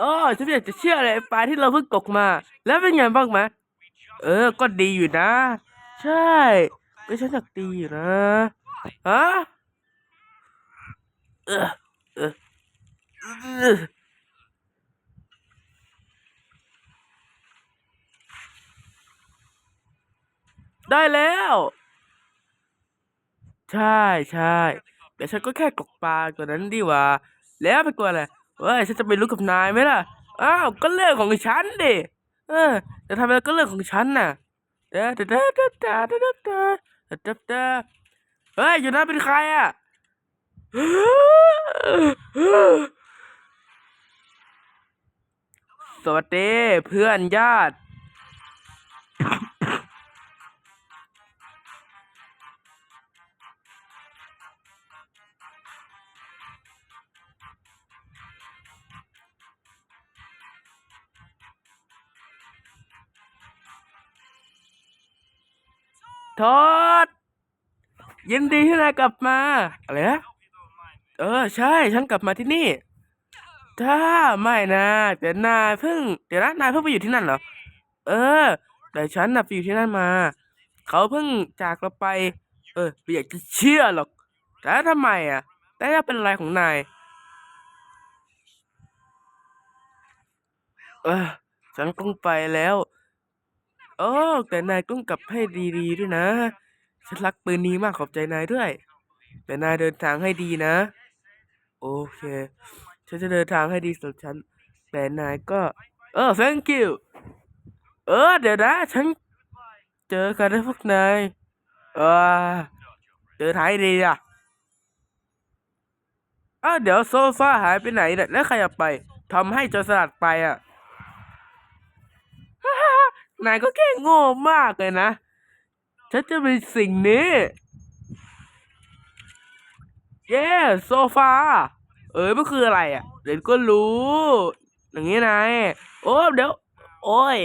เออฉันไม่อยากจะเชื่อเลยไอ้ปลาที่เราเพิ่งตกมา แล้วเป็นไงบ้างไหมเออ ก็ดีอยู่นะ ใช่ก็ฉันอยากดีอยู่นะฮะเออเออเออได้แล้ว ใช่ใช่แต่ฉันก็แค่ตกปลาตัวนั้นดีว่า แล้วไปกลัวอะไร เฮ้ยฉันจะไปรู้กับนายไหมล่ะ อ้าว ก็เรื่องของฉันดิ เออจะทำอะไรก็เรื่องของฉันน่ะเด้อเด้อเด้อเด้อเด้อเด้อเด้อเด้อเด้อเด้อเด้อเฮ้ย อยู่นั่นเป็นใครอะสวัสดีเพื่อนญาติ ทอด ยินดีที่นายกลับมา อะไรนะ เออ ใช่ ฉันกลับมาที่นี่ ถ้าไม่นะแต่นายเพิ่ง เดี๋ยวนะนายเพิ่งไปอยู่ที่นั่นเหรอ เออ แต่ฉันน่ะไปอยู่ที่นั่นมา เขาเพิ่งจากเราไป เออไม่อยากจะเชื่อหรอก แต่ทำไมอะ แต่จะเป็นอะไรของนาย เออ ฉันต้องไปแล้ว โอ้แต่นายต้องกลับให้ดีๆด้วยนะ ฉันรักปืนนี้มากขอบใจนายด้วย แต่นายเดินทางให้ดีนะ โอเค ฉันจะเดินทางให้ดีสำหรับฉัน แต่นายก็ เออ thank you เออ เดี๋ยวนะ ฉันเจอกันนะพวกนายเออเจอท้ายดีอะอ้าวเดี๋ยวโซฟาหายไปไหนเนี่ยแล้วใครเอาไปทำให้จรสลัดไปอะ นายก็แค่โง่มากเลยนะ ฉันจะเป็นสิ่งนี้ เย้โซฟา เอ้ยมันคืออะไรอะ เดี๋ยวก็รู้ อย่างนี้นายโอ้เดี๋ยว โอ้ย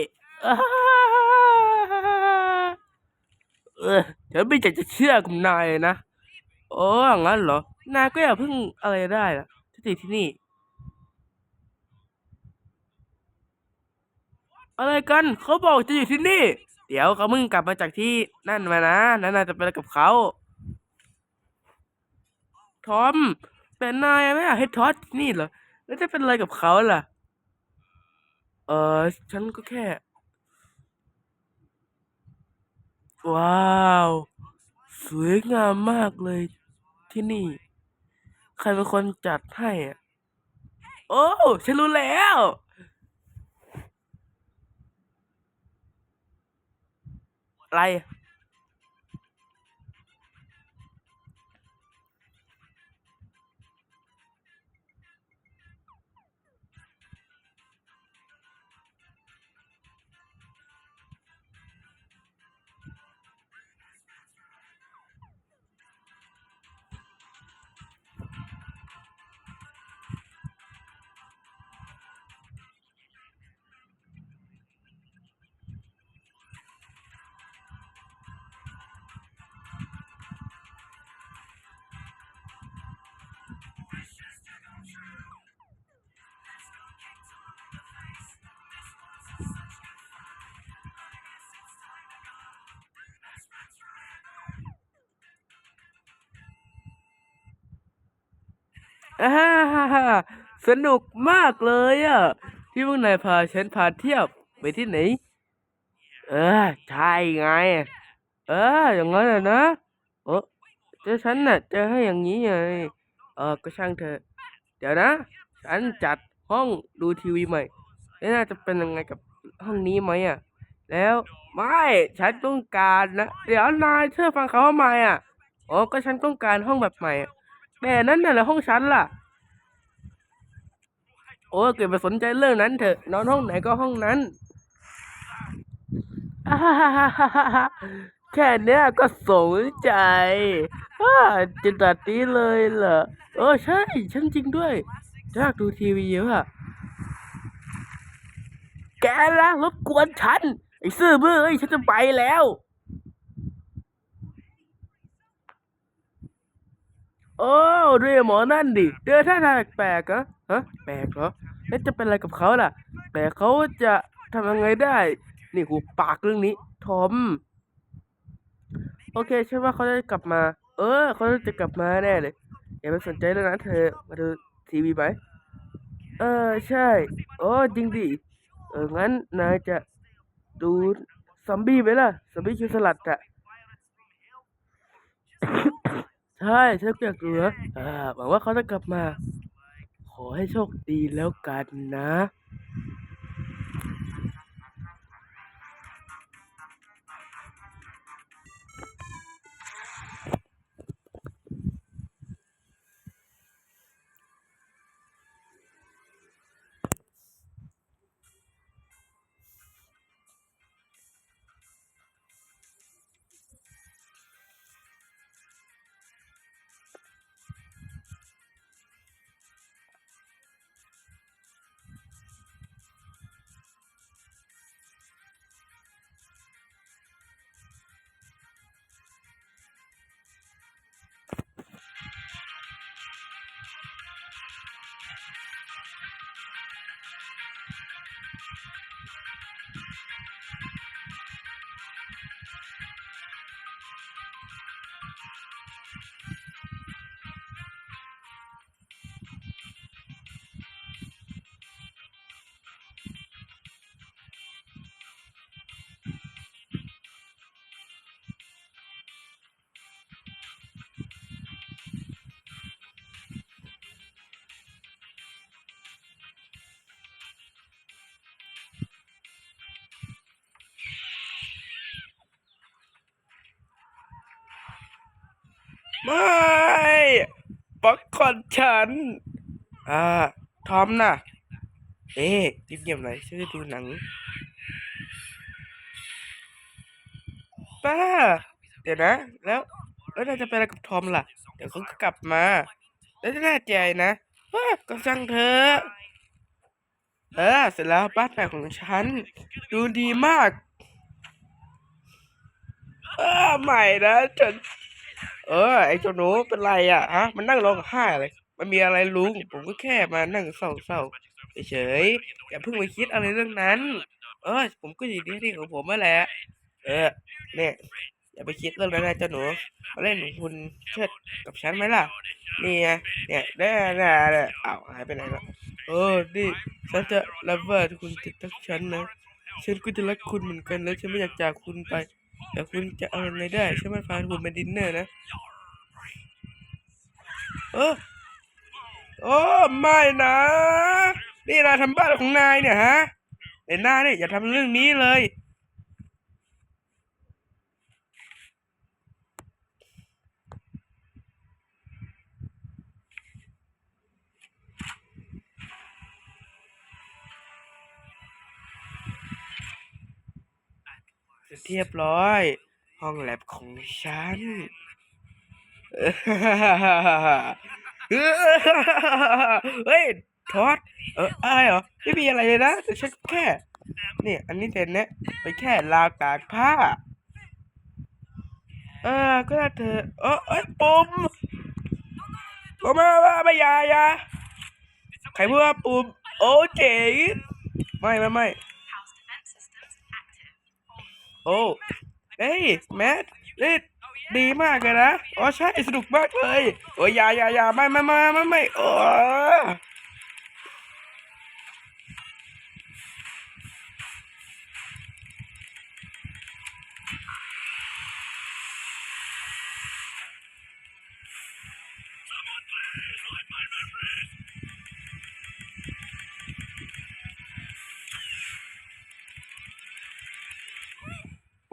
เออฉันไม่อยากจะเชื่อกับนายเลยนะ โอ้งั้นเหรอ นายก็อย่าเพิ่งอะไรได้ล่ะที่ที่นี่ อะไรกันเขาบอกจะอยู่ที่นี่ เดี๋ยวเขาเพิ่งกลับมาจากที่นั่นมานะนั่นนายจะไปอะไรกับเขาทอมแต่นายไม่อยากให้ทอดที่นี่เหรอแล้วจะเป็นอะไรกับเขาล่ะ เออฉันก็แค่ ว้าว สวยงามมากเลยที่นี่ ใครเป็นคนจัดให้อะโอ้ ฉันรู้แล้ว ไล่ อ่าฮ่าสนุกมากเลยอะ ที่พวกนายพาฉันพาเที่ยวไปที่ไหน เออ ใช่ไง เออ อย่างนั้นนะนะโอ้แต่ฉันน่ะจะให้อย่างนี้ไง เออ ก็ช่างเถอะ เดี๋ยวนะ ฉันจัดห้องดูทีวีใหม่แล้วน่าจะเป็นยังไงกับห้องนี้ไหมอะ แล้วไม่ฉันต้องการนะ เดี๋ยวนายเชื่อฟังเขาทำไมอะ อ๋อ ก็ฉันต้องการห้องแบบใหม่อะ แต่นั่นน่ะแหละห้องฉันล่ะ โอ้เกิดไปสนใจเรื่องนั้นเถอะนอนห้องไหนก็ห้องนั้นฮ่าฮ่าฮ่าฮ่าแค่เนี้ยก็สนใจอ่าจะตัดนี้เลยเหรอเออใช่ ฉันจริงด้วยอยากดูทีวีเยอะอะแกละรบกวนฉัน ไอ้ซื่อบื้อเอ้ยฉันจะไปแล้ว โอ้ด้วยหมอนั่นดิเดินท่าทางแปลกๆอะฮะแปลกเหรอแล้วจะเป็นอะไรกับเขาล่ะ แต่เขาจะทำยังไงได้ นี่หูปากเรื่องนี้ ทอม โอเคฉันว่าเขาจะกลับมา เออเขาจะกลับมาแน่เลยอย่าไปสนใจเรื่องนั้นเธอ มาดูทีวีไหมเออใช่ โอ้จริงดิเอองั้นนายจะดูซอมบี้ไหมล่ะซอมบี้คิวสลัดอะ ใช่ฉันเปียากดูนะอ่าหวังว่าเขาจะกลับมา ขอให้โชคดีแล้วกันนะ ไม่ป๊อกคอนฉัน อ่า ทอมน่ะ เอ๊ะเงียบหน่อยฉันจะดูหนัง ป้า เดี๋ยวนะ แล้วแล้วนายจะไปอะไรกับทอมล่ะ เดี๋ยวเขาก็กลับมา แล้วจะน่าใจนะว่าก็ช่างเธอ เออ เสร็จแล้วบ้านใหม่ของฉัน ดูดีมาก เออใหม่นะฉัน เออ ไอ้เจ้าหนูเป็นไรอะฮะมันนั่งร้องไห้เลยมันมีอะไรลุง ผมก็แค่มานั่งเศร้าๆเฉยๆอย่าเพิ่งไปคิดอะไรเรื่องนั้น เออ ผมก็อยู่ที่ที่ของผมนั่นแหละ เออ เนี่ย อย่าไปคิดเรื่องนั้นนะเจ้าหนูมาเล่นของคุณเชิดกับฉันไหมล่ะ นี่ไงเนี่ยได้ได้ได้อ้าวหายไปไหนแล้วเออ นี่ฉันจะรับว่าคุณติดทักฉันนะฉันก็จะรักคุณเหมือนกันแล้วฉันไม่อยากจากคุณไป แต่คุณจะเอาอะไรได้ฉันไม่พาคุณมาดินเนอร์นะเออโอ้ไม่นะ นี่นายทำบ้านของนายเนี่ยฮะไอ้น้าเนี่ยอย่าทำเรื่องนี้เลย ร็จเรียบร้อย ห้องแลบของฉันเฮ้ยทอดเอออะไรเหรอไม่มีอะไรเลยนะแต่ฉันแค่นี่อันนี้เด่นเนี่ยไปแค่ลาวตากผ้า เออก็ได้เธอเออเอ้ยปุ่มปุ่มมาว่าไม่ยายาใครพูดว่าปุ่มโอเจ๋งไม่ไม่ไม่ โอ้เฮ้ยแมทนี่ดีมากเลยนะ อ๋อใช่สนุกมากเลย โอ้ยยายายาไม่ไม่ไม่ไม่ไม่โอ้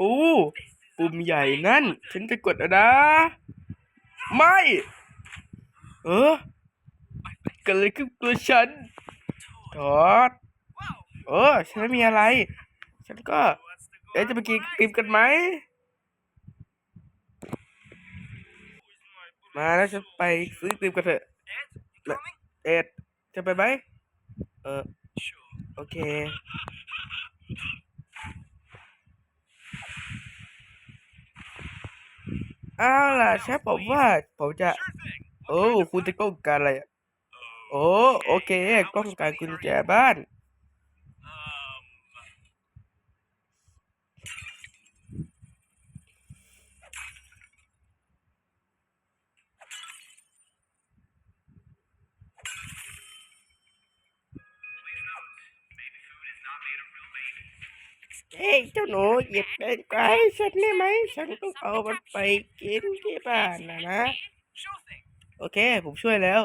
โอ้ปุ่มใหญ่นั่น ฉันจะกดอะนะ ไม่ เออเกันเลยขึ้นตัวฉันทอดเออ ฉันไม่มีอะไร ฉันก็เอ๊ะจะไปกินไอติมกันไหม มาแล้วฉันไปซื้อไอติมกันเถอะน่ะเอ็ดจะไปไหมเออ โอเค เอาล่ะใช่ผมว่าผมจะ โอ้ คุณจะต้องการอะไร โอ้ โอเค ต้องการกุญแจบ้าน เฮ้เจ้าหนูหยิบเป็นไก่ฉันได้ไหมฉันต้องเอามันไปกินที่บ้านนะนะ โอเค ผมช่วยแล้ว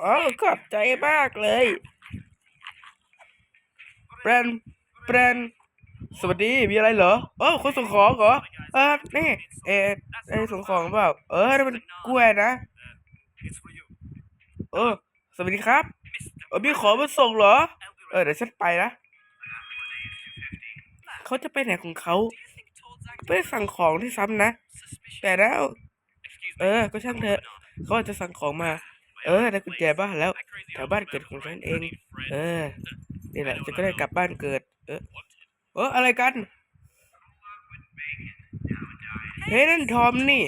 อ๋อขอบใจมากเลยแบรนด์แบรนด์สวัสดี มีอะไรเหรอเออคนส่งของเหรอ เออนี่เออไอส่งของเปล่า เออนั่นมันกล้วยนะ เออ สวัสดีครับ เออมีของมาส่งเหรอ เออ เดี๋ยวฉันไปนะ เขาจะไปไหนของเขาไม่ได้สั่งของที่ซ้ำนะ แต่แล้ว เออ ก็ช่างเถอะ เขาอาจจะสั่งของมา เออได้กุญแจบ้านแล้วแถวบ้านเกิดของฉันเอง เออ นี่แหละจะก็ได้กลับบ้านเกิด เออเอออะไรกัน เฮ้ยนั่นทอมนี่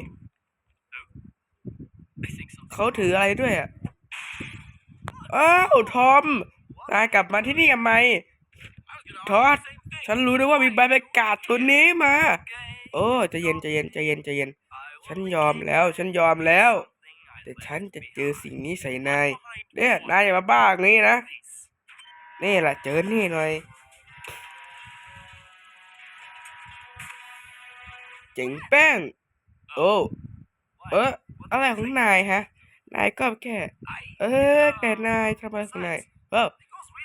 เขาถืออะไรด้วยอะ อ้าว ทอม นายกลับมาที่นี่ทำไม ทอด ฉันรู้ด้วยว่ามีใบประกาศตัวนี้มา โอ้ใจะเย็นใจะเย็นใจะเย็นใจะเย็น ฉันยอมแล้ว ฉันยอมแล้ว แต่ฉันจะเจอสิ่งนี้ใส่นาย เนี่ยนายอย่ามาบ้าอย่างนี้นะ นี่แหละเจอนี่หน่อย เจ๋งแป้ง โอ้ เอออะไรของนายฮะ นายก็แค่ เออแต่นายทำอะไรของนายเออ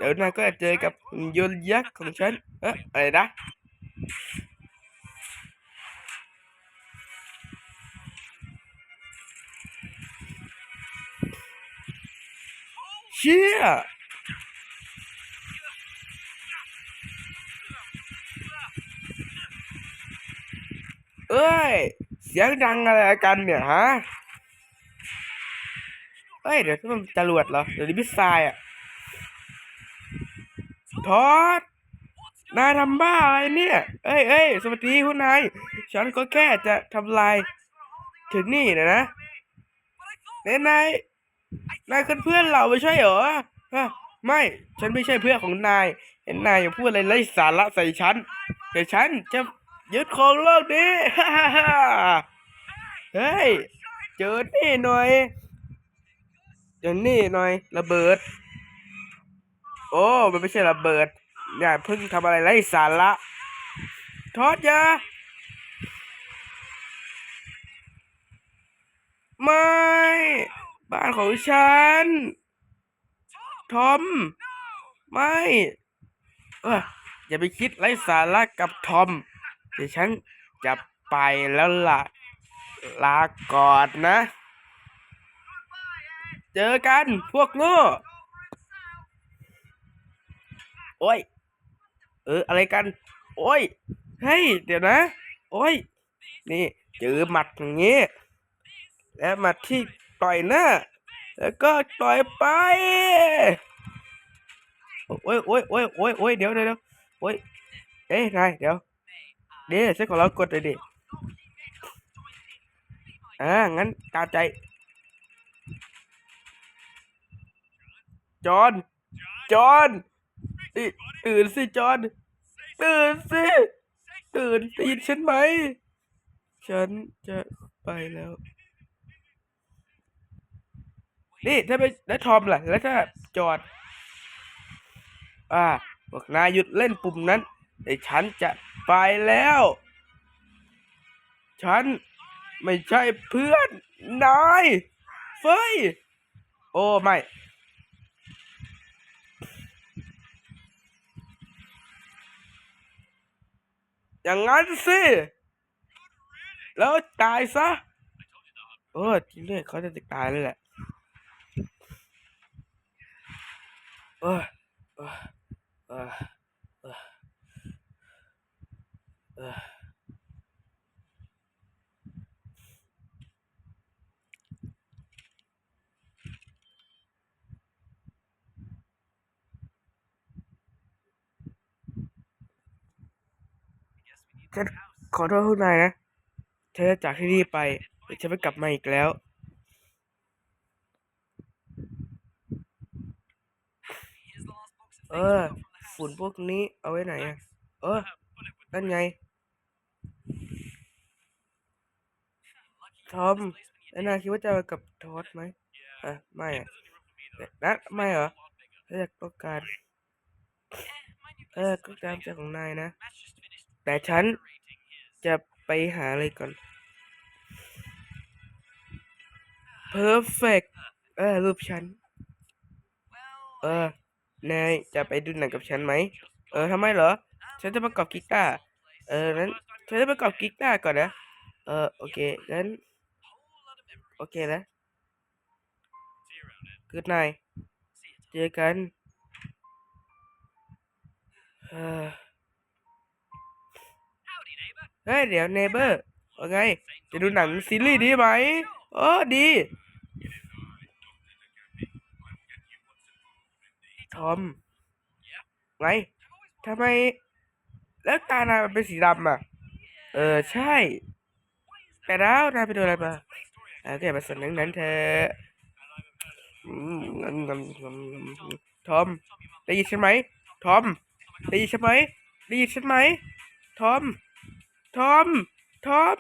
เดี๋ยวนายก็จะเจอกับหุ่นยนต์ยักษ์ของฉันเออ ทอด นายทำบ้าอะไรเนี่ย เอ้ยเอ้ยสวัสดีคุณนาย ฉันก็แค่จะทำลาย ถึงนี่นะนะเนยนาย นายคือเพื่อนเราไม่ใช่เหรอฮะไม่ ฉันไม่ใช่เพื่อนของนาย เห็นนายอย่าพูดอะไรไร้สาระใส่ฉัน แต่ฉันจะยึดครองโลกนี้เฮ้ย เจอนี่หน่อยเจอนี่หน่อย ระเบิด โอ้ มันไม่ใช่ระเบิดอย่าเพิ่งทำอะไรไร้สาระทอดยาไม่ บ้านของฉัน ทอม ไม่ เอออย่าไปคิดไร้สาระกับทอม เดี๋ยวฉันจะไปแล้วล่ะ ลาก่อนนะ เจอกันพวกโง่ โอ้ย เออ อะไรกัน โอ้ย เฮ้ย เดี๋ยวนะ โอ้ย นี่เจอหมัดอย่างงี้ แล้วหมัดที่ต่อยหน้า แล้วก็ต่อยไป โอ้ยโอ้ยโอ้ยโอ้ยโอ้ยเดี๋ยวเดี๋ยวเดี๋ยวโอ้ย เอ้ยนายเดี๋ยวเดี๋ยวฉันขอเรากดเลยดิ อ่า งั้นตามใจ จอห์นจอห์น ตื่นตื่นสิจอห์นตื่นสิ ตื่นได้ยินฉันไหม ฉันจะไปแล้ว นี่ถ้าไปแล้วทอมล่ะ แล้วถ้าจอด อ่าพวกนายหยุดเล่นปุ่มนั้นไอ้ฉันจะไปแล้ว ฉันไม่ใช่เพื่อนนาย เฟย โอ้ ไม่ อย่างนั้นสิ แล้วตายซะ เออจริงด้วยเขาจะตายเลยแหละ เออเออเออเออ ฉันขอโทษคุณนายนะฉันจะจากที่นี่ไปฉันไม่กลับมาอีกแล้ว เออ ฝุ่นพวกนี้เอาไว้ไหนอะเออ นั่นไง ทอมแล้วนายคิดว่าจะเอากับทอดไหมอะ ไม่อะนัดไม่เหรอถ้าอยากต้องการ เออก็ตามใจของนายนะ แต่ฉันจะไปหาอะไรก่อน perfect เออรูปฉัน เออนายจะไปดูหนังกับฉันไหม เออทำไมเหรอ ฉันจะประกอบกีตาร์ เออนั้นฉันจะประกอบกีตาร์ก่อนนะ เออโอเคงั้น โอเคนะ Good night เจอกัน เออ เฮ้ยเดี๋ยวเนเบอร์ว่าไง จะดูหนังซีรีส์ดีไหมโอ้ดีทอมไงทำไม แล้วตานายมันเป็นสีดำอะ เออใช่ แต่แล้วนายไปโดนอะไรมาอ่าก็อย่าสนนั้นนั้นเธอทอม ได้ยินฉันไหมทอม ได้ยินฉันไหมได้ยินฉันไหมทอม ทอม ทอม